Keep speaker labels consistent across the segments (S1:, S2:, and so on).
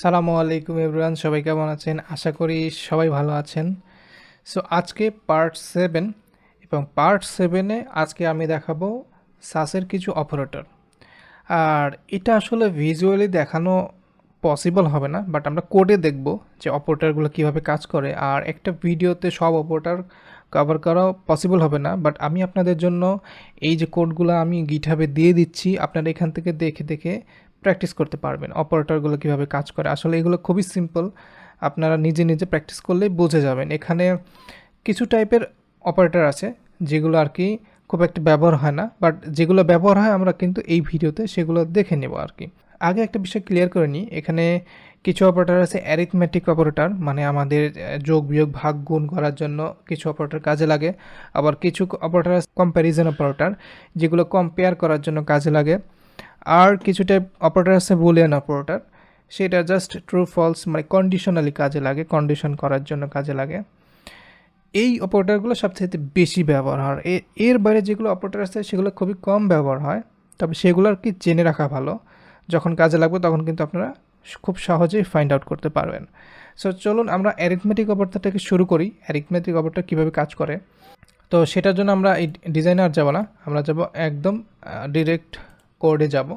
S1: সালামু আলাইকুম এভরিওয়ান, সবাই কেমন আছেন? আশা করি সবাই ভালো আছেন। সো আজকে পার্ট সেভেন এবং পার্ট সেভেনে আজকে আমি দেখাবো সাসের কিছু অপারেটর। আর এটা আসলে ভিজুয়ালি দেখানো পসিবল হবে না বাট আমরা কোডে দেখব যে অপারেটরগুলো কীভাবে কাজ করে। আর একটা ভিডিওতে সব অপারেটর কভার করা পসিবল হবে না বাট আমি আপনাদের জন্য এই যে কোডগুলো আমি গিঠাবে দিয়ে দিচ্ছি, আপনারা এখান থেকে দেখে দেখে প্র্যাকটিস করতে পারবেন অপারেটরগুলো কীভাবে কাজ করে। আসলে এগুলো খুবই সিম্পল আপনারা নিজে নিজে প্র্যাকটিস করলেই বুঝে যাবেন। এখানে কিছু টাইপের অপারেটর আছে, যেগুলো আর কি খুব একটা ব্যবহার হয় না বাট যেগুলো ব্যবহার হয় আমরা কিন্তু এই ভিডিওতে সেগুলো দেখে নেব আর কি। আগে একটা বিষয় ক্লিয়ার করে নিই, এখানে কিছু অপারেটর আছে অ্যারিথমেটিক অপারেটর মানে আমাদের যোগ, বিয়োগ, ভাগ, গুণ করার জন্য কিছু অপারেটর কাজে লাগে। আবার কিছু অপারেটর আছে কম্প্যারিজন অপারেটর যেগুলো কম্পেয়ার করার জন্য কাজে লাগে। আর কিছু টাইপ অপারেটর আছে বুলিয়ান অপারেটর। সেটা জাস্ট ট্রু ফলস মানে কন্ডিশনালি কাজে লাগে কন্ডিশন করার জন্য কাজে লাগে। এই অপারেটরগুলো সবচেয়ে বেশি ব্যবহার হয়। এর বাইরে যেগুলো অপারেটর আছে, সেগুলো খুবই কম ব্যবহার হয়। তবে সেগুলো আর কি জেনে রাখা ভালো। যখন কাজে লাগবে, তখন কিন্তু আপনারা খুব সহজেই ফাইন্ড আউট করতে পারবেন। সো চলুন আমরা অ্যারিথমেটিক অপারেটরটাকে শুরু করি। অ্যারিথমেটিক অপারেটর কীভাবে কাজ করে। তো সেটার জন্য আমরা এই ডিজাইনে আর যাব না। আমরা যাব একদম ডিরেক্ট কোডে যাব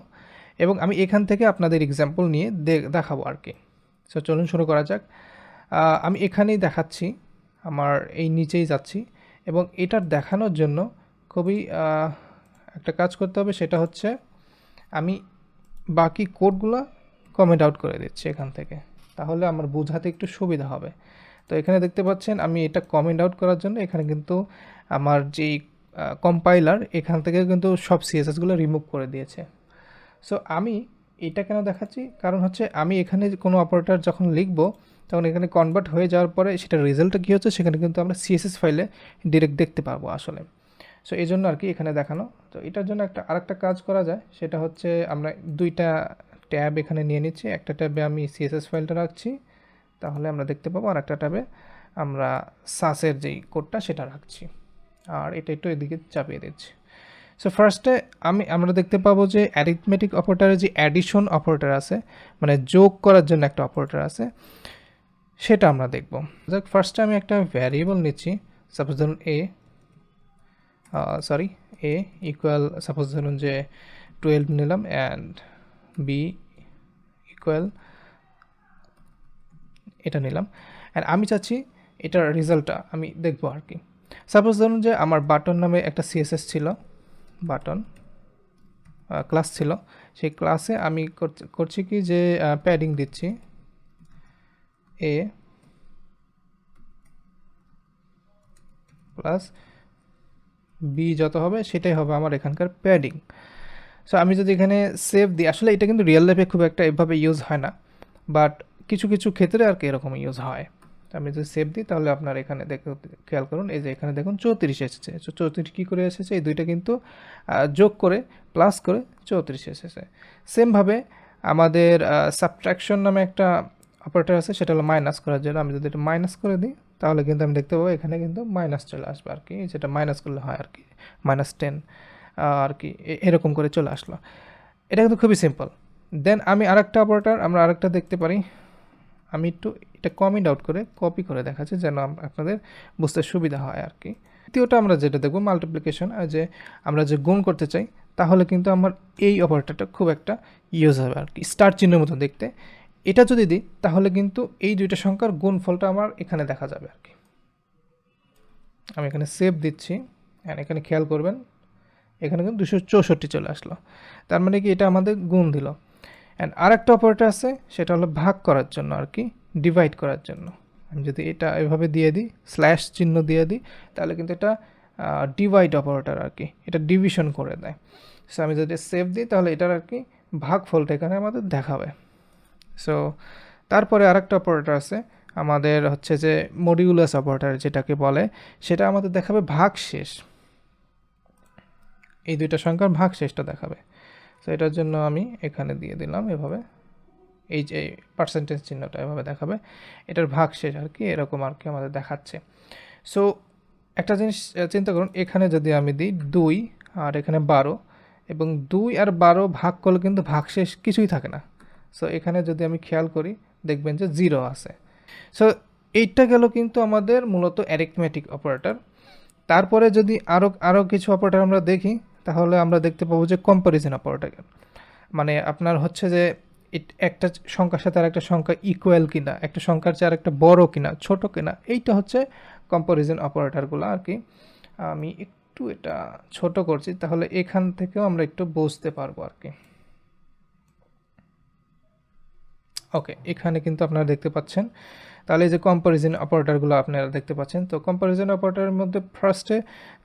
S1: এবং আমি এখান থেকে আপনাদের এক্সাম্পল নিয়ে দেখাবো আর কি। সো চলুন শুরু করা যাক। আমি এখানেই দেখাচ্ছি, আমার এই নিচেই যাচ্ছি এবং এটার দেখানোর জন্য খুবই একটা কাজ করতে হবে, সেটা হচ্ছে আমি বাকি কোডগুলো কমেন্ট আউট করে দিচ্ছি এখান থেকে। তাহলে আমার বোঝাতে একটু সুবিধা হবে। তো এখানে দেখতে পাচ্ছেন, আমি এটা কমেন্ট আউট করার জন্য এখানে কিন্তু আমার যেই কম্পাইলার এখান থেকে কিন্তু সব সিএসএসগুলো রিমুভ করে দিয়েছে। সো আমি এটা কেন দেখাচ্ছি? কারণ হচ্ছে আমি এখানে কোনো অপারেটর যখন লিখব, তখন এখানে কনভার্ট হয়ে যাওয়ার পরে সেটা রেজাল্টটা কী হচ্ছে সেখানে কিন্তু আমরা সিএসএস ফাইলে ডিরেক্ট দেখতে পারব আসলে। সো এই জন্য আর কি এখানে দেখানো। তো এটার জন্য একটা, আরেকটা কাজ করা যায়, সেটা হচ্ছে আমরা দুইটা ট্যাব এখানে নিয়ে নিচ্ছি। একটা ট্যাবে আমি সিএসএস ফাইলটা রাখছি, তাহলে আমরা দেখতে পাবো আর একটা ট্যাবে আমরা সাসের যেই কোডটা সেটা রাখছি। আর এটা একটু এদিকে চাপিয়ে দিচ্ছি। সো ফার্স্টে আমি, আমরা দেখতে পাবো যে অ্যারিথমেটিক অপারেটরে যে অ্যাডিশন অপারেটার আছে মানে যোগ করার জন্য একটা অপারেটার আছে, সেটা আমরা দেখব। দেখ ফার্স্টে আমি একটা ভ্যারিয়েবল নিচ্ছি। সাপোজ ধরুন A sorry A equal suppose ধরুন যে টুয়েলভ নিলাম অ্যান্ড বি ইকুয়াল এটা নিলাম। অ্যান্ড আমি চাচ্ছি এটার রেজাল্টটা আমি দেখব আর কি। সাপোজ ধরুন যে আমার বাটন নামে একটা সিএসএস ছিল, বাটন ক্লাস ছিল, সেই ক্লাসে আমি করছি- কি যে প্যাডিং দিচ্ছি। এ প্লাস বি যত হবে, সেটাই হবে আমার এখানকার প্যাডিং সো আমি যদি এখানে সেভ দিই, আসলে এটা কিন্তু রিয়েল লাইফে খুব একটা এভাবে ইউজ হয় না বাট কিছু কিছু ক্ষেত্রে আর কি এরকম ইউজ হয়। আমি যদি সেভ দিই, তাহলে আপনার এখানে দেখুন খেয়াল করুন, এই যে এখানে দেখুন চৌত্রিশ এসেছে। চৌত্রিশ কী করে এসেছে? এই দুইটা কিন্তু যোগ করে প্লাস করে চৌত্রিশ এসেছে। সেমভাবে আমাদের সাবট্রাকশন নামে একটা অপারেটর আছে, সেটা হলো মাইনাস করার জন্য আমি যদি এটা মাইনাস করে দিই, তাহলে কিন্তু আমি দেখতে পাবো এখানে কিন্তু মাইনাস চলে আসবে আর কি। যেটা মাইনাস করলে হয় আর কি মাইনাস টেন আর কি এরকম করে চলে আসলো। এটা কিন্তু খুবই সিম্পল দেন আমি আরেকটা অপারেটর আমরা আরেকটা দেখতে পারি। আমি একটু এটা কমেন্ট আউট করে কপি করে দেখাচ্ছি যেন আপনাদের বুঝতে সুবিধা হয় আর কি। দ্বিতীয়টা আমরা যেটা দেখব মাল্টিপ্লিকেশন যে আমরা যে গুণ করতে চাই, তাহলে কিন্তু আমার এই অপারেটরটা খুব একটা ইউজ হবে আর কি স্টার চিহ্নের মতো দেখতে। এটা যদি দিই, তাহলে কিন্তু এই দুইটা সংখ্যার গুণফলটা আমার এখানে দেখা যাবে আর কি। আমি এখানে সেভ দিচ্ছি অ্যান্ড এখানে খেয়াল করবেন, এখানে কিন্তু দুশো চৌষট্টি চলে আসলো। তার মানে কি এটা আমাদের গুণ দিল। অ্যান্ড আরেকটা অপারেটর আছে, সেটা হলো ভাগ করার জন্য আর কি। ডিভাইড করার জন্য। আমি যদি এটা এভাবে দিয়ে দিই স্ল্যাশ চিহ্ন দিয়ে দিই, তাহলে কিন্তু এটা ডিভাইড অপারেটর আর কি, এটা ডিভিশন করে দেয়। সো আমি যদি সেভ দিই, তাহলে এটার আর কি ভাগফলটা এখানে আমাদের দেখাবে। সো তারপরে আরেকটা অপারেটর আছে, আমাদের হচ্ছে যে মডিউলাস অপারেটর যেটাকে বলে, সেটা আমাদের দেখাবে ভাগ শেষ এই দুইটা সংখ্যার ভাগ শেষটা দেখাবে। সো এটার জন্য আমি এখানে দিয়ে দিলাম এভাবে। এই যে পার্সেন্টেজ চিহ্নটা এভাবে দেখাবে, এটার ভাগ শেষ আর কি এরকম আর কি আমাদের দেখাচ্ছে। সো একটা জিনিস চিন্তা করুন, এখানে যদি আমি দিই দুই আর এখানে বারো, এবং দুই আর বারো ভাগ করলে কিন্তু ভাগ শেষ কিছুই থাকে না। সো এখানে যদি আমি খেয়াল করি, দেখবেন যে জিরো আছে। সো এইটা গেল কিন্তু আমাদের মূলত অ্যারিথমেটিক অপারেটর তারপরে যদি আরও আরও কিছু অপারেটর আমরা দেখি, তাহলে আমরা দেখতে পাবো যে কম্পারিজন অপারেটর মানে আপনার হচ্ছে যে একটা সংখ্যার সাথে আর একটা সংখ্যা ইকুয়াল কিনা, একটা সংখ্যার চেয়ে আরেকটা বড় কিনা, ছোট কিনা, এইটা হচ্ছে কম্পারিজন অপারেটরগুলো আর কি। আমি একটু এটা ছোট করছি, তাহলে এখান থেকেও আমরা একটু বুঝতে পারব আর কি। ওকে এখানে কিন্তু আপনারা দেখতে পাচ্ছেন। তাহলে যে কম্পারিজন অপারেটরগুলো আপনারা দেখতে পাচ্ছেন, তো কম্পারিজন অপারেটরের মধ্যে ফার্স্টে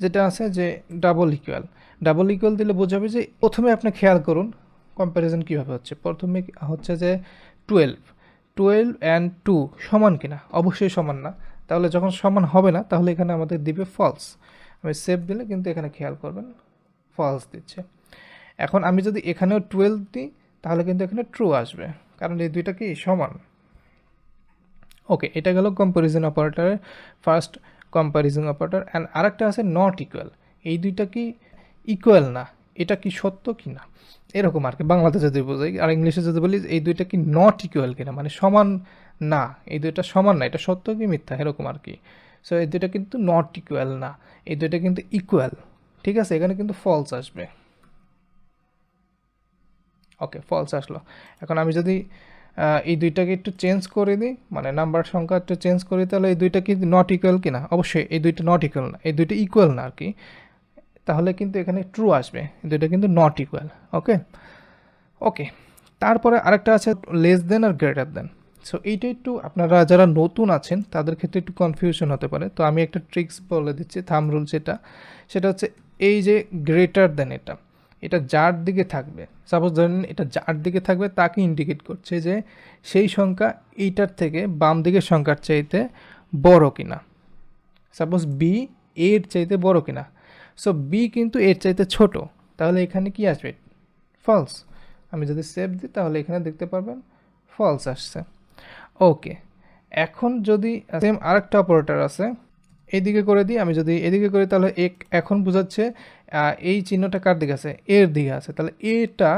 S1: যেটা আছে যে ডাবল ইকুয়াল ডাবল ইকুয়াল দিলে বোঝাবে যে প্রথমে আপনি খেয়াল করুন কম্প্যারিজন কীভাবে হচ্ছে? প্রথমে হচ্ছে যে টুয়েলভ টুয়েলভ অ্যান্ড টু সমান কিনা? অবশ্যই সমান না। তাহলে যখন সমান হবে না, তাহলে এখানে আমাদের দিবে ফলস আমি সেভ দিলে কিন্তু এখানে খেয়াল করবেন ফলস দিচ্ছে। এখন আমি যদি এখানেও টুয়েলভ দিই, তাহলে কিন্তু এখানে ট্রু আসবে। কারণ এই দুইটা কি? সমান। ওকে এটা গেল কম্পারিজন অপারেটরের ফার্স্ট কম্পারিজন অপারেটর অ্যান্ড আরেকটা আছে নট ইকুয়াল এই দুইটা কি ইকুয়াল না? এটা কি সত্য কি না? এরকম আর কি। বাংলাতে যদি বোঝাই আর ইংলিশে যদি বলি, এই দুইটা কি নট ইকুয়াল কিনা? মানে সমান না, এই দুইটা সমান না, এটা সত্য কি মিথ্যা? এরকম আর কি। সো এই দুইটা কিন্তু নট ইকুয়াল না, এই দুইটা কিন্তু ইকুয়াল ঠিক আছে? এখানে কিন্তু ফলস আসবে। ওকে ফলস আসলো। এখন আমি যদি এই দুইটাকে একটু চেঞ্জ করে দিই মানে নাম্বার সংখ্যা একটু চেঞ্জ করি তাহলে এই দুইটা কি নট ইকুয়াল কি না অবশ্যই, এই দুইটা নট ইকুয়াল না, এই দুইটা ইকুয়াল না আর কি। তাহলে কিন্তু এখানে ট্রু আসবে। কিন্তু এটা কিন্তু নট ইকুয়াল ওকে ওকে তারপরে আরেকটা আছে লেস দেন আর গ্রেটার দেন সো এইটা একটু আপনারা যারা নতুন আছেন, তাদের ক্ষেত্রে একটু কনফিউশন হতে পারে। তো আমি একটা ট্রিক্স বলে দিচ্ছি থাম রুল যেটা, সেটা হচ্ছে এই যে গ্রেটার দেন এটা এটা যার দিকে থাকবে। সাপোজ ধরেন এটা যার দিকে থাকবে, তাকে ইন্ডিকেট করছে যে সেই সংখ্যা এইটার থেকে বাম দিকের সংখ্যার চাইতে বড় কিনা। সাপোজ বি এর চাইতে বড় কিনা। সো বি কিন্তু এর চাইতে ছোট। তাহলে এখানে কি আসবে? ফলস আমি যদি সেভ দিই, তাহলে এখানে দেখতে পারবেন ফলস আসছে। ওকে এখন যদি সেম আরেকটা অপারেটর আছে এইদিকে করে দিই, আমি যদি এদিকে করি, তাহলে এক এখন বোঝাচ্ছে এই চিহ্নটা কার দিকে আছে? এর দিকে আছে। তাহলে এটা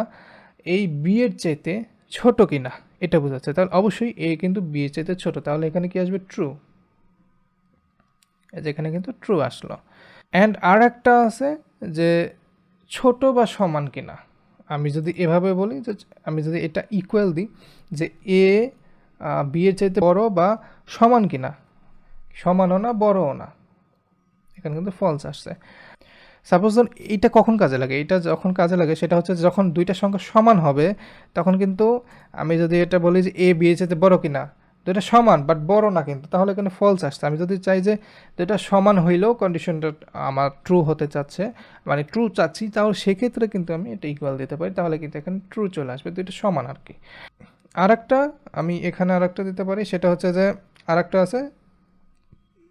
S1: এই বি এর চাইতে ছোট কিনা, এটা বোঝাচ্ছে। তাহলে অবশ্যই এ কিন্তু বি এর চাইতে ছোট। তাহলে এখানে কি আসবে? ট্রু যেখানে কিন্তু ট্রু আসলো। অ্যান্ড আর একটা আছে যে ছোট বা সমান কিনা। আমি যদি এভাবে বলি যে আমি যদি এটা ইকুয়াল দিই যে এ বি এর চাইতে বড় বা সমান কিনা। সমানও না, বড়ও না। এখানে কিন্তু ফলস আসছে। সাপোজ ধরুন এইটা কখন কাজে লাগে? এটা যখন কাজে লাগে সেটা হচ্ছে যখন দুইটা সংখ্যা সমান হবে, তখন কিন্তু আমি যদি এটা বলি যে এ বি চাইতে বড় কিনা দুইটা সমান বাট বড় না কিন্তু। তাহলে এখানে ফলস আসছে। আমি যদি চাই যে দুইটা সমান হইলেও কন্ডিশনটা আমার ট্রু হতে চাচ্ছে মানে ট্রু চাচ্ছি, তাহলে সেক্ষেত্রে কিন্তু আমি এটা ইকুয়াল দিতে পারি। তাহলে কিন্তু এখানে ট্রু চলে আসবে। দুইটা সমান আর কি। আর আমি এখানে আর একটা দিতে পারি। সেটা হচ্ছে যে আর একটা আছে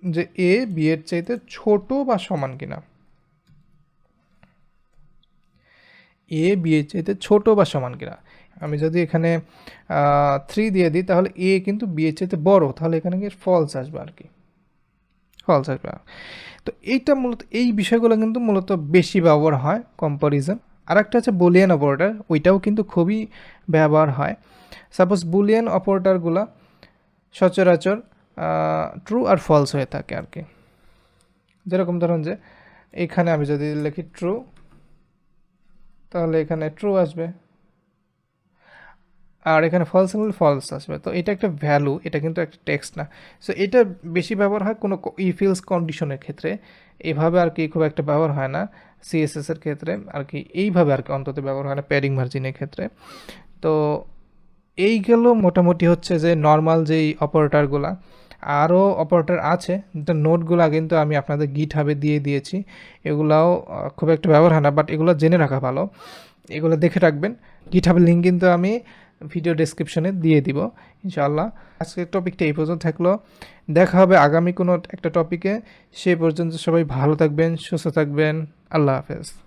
S1: যে এ বি এর চাইতে ছোট বা সমান কিনা। এ বি চাইতে ছোট বা সমান কিনা। আমি যদি এখানে থ্রি দিয়ে দিই, তাহলে এ কিন্তু বি এর চাইতে বড়, তাহলে এখানে কি ফলস আসবে আর কি। ফলস আসবে। তো এইটা মূলত, এই বিষয়গুলো কিন্তু মূলত বেশি ব্যবহার হয় কম্পারিজন আর একটা হচ্ছে বুলিয়ান অপারেটর ওইটাও কিন্তু খুবই ব্যবহার হয়। সাপোজ বুলিয়ান অপারেটরগুলো সচরাচর ট্রু আর ফলস হয়ে থাকে আর কি। যেরকম ধরুন যে, এখানে আমি যদি লিখি ট্রু তাহলে এখানে ট্রু আসবে। আর এখানে ফলস হলে ফলস আসবে। তো এটা একটা ভ্যালু এটা কিন্তু একটা টেক্সট না। সো এটা বেশি ব্যবহার হয় কোনো ইফিলস কন্ডিশনের ক্ষেত্রে। এভাবে আর কি খুব একটা ব্যবহার হয় না। সিএসএস এর ক্ষেত্রে আর কি এইভাবে আর কি অন্তত ব্যবহার হয় না প্যাডিং মার্জিনের ক্ষেত্রে। তো এই গেল মোটামুটি হচ্ছে যে নর্মাল যেই অপারেটরগুলা আরও অপারেটর আছে যেটা নোটগুলো কিন্তু আমি আপনাদের গিট হাবে দিয়ে দিয়েছি। এগুলাও খুব একটা ব্যবহার হয় না বাট এগুলো জেনে রাখা ভালো। এগুলো দেখে রাখবেন। গিট হাবের লিঙ্ক কিন্তু আমি ভিডিও ডেসক্রিপশনে দিয়ে দিব, ইনশাআল্লাহ। আজকের টপিকটা এই পর্যন্ত থাকল। দেখা হবে আগামী কোনো একটা টপিকে সে পর্যন্ত সবাই ভালো থাকবেন, সুস্থ থাকবেন। আল্লাহ হাফেজ।